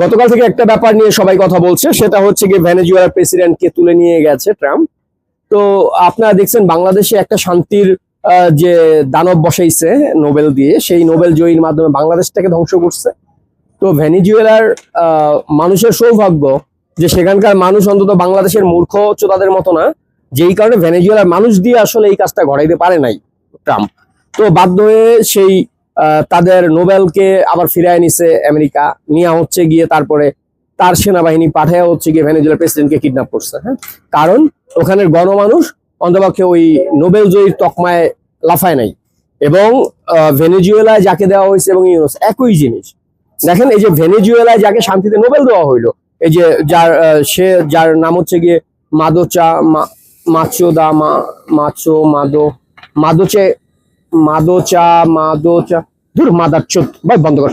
গতকাল থেকে একটা ব্যাপার নিয়ে সবাই কথা বলছে, সেটা হচ্ছে কি ভেনেজুয়েলার প্রেসিডেন্টকে তুলে নিয়ে গেছে ট্রাম্প। তো আপনারা দেখছেন বাংলাদেশে একটা শান্তির যে দানব বসাইছে নোবেল দিয়ে, সেই নোবেল জয়ীর মাধ্যমে বাংলাদেশটাকে ধ্বংস করছে। তো ভেনিজুয়েলার মানুষের সৌভাগ্য যে সেখানকার মানুষ অন্তত বাংলাদেশের মূর্খ চোদাদের মতো না, যেই কারণে ভেনেজুয়েলার মানুষ দিয়ে আসলে এই কাজটা ঘটাইতে পারে নাই ট্রাম্প। তো বাধ্য হয়ে সেই তাদের নোবেলকে আবার ফিরায় নিছে আমেরিকা, নিয়ে হচ্ছে গিয়ে তারপরে তার সেনাবাহিনী পাঠায় হচ্ছে গিয়ে ভেনেজুয়েলার প্রেসিডেন্টকে কিডন্যাপ করছে হ্যাঁ? কারণ ওখানের গণমানুষ অন্তপক্ষে ওই নোবেল জয়ীর তকমায় লাফায় নাই এবং ভেনেজুয়েলায় যাকে দেওয়া হয়েছে এবং ইউনুস, একই জিনিস। দেখেন এই যে ভেনেজুয়েলায় যাকে শান্তিতে নোবেল দেওয়া হইল, এই যে যার সে যার নাম হচ্ছে গিয়ে মাদোচা মাচোদা মাচো মাদো, মাদোচে, মাদোচা মাদোচা দূর মাদার চোদ ভাই বন্ধ কর।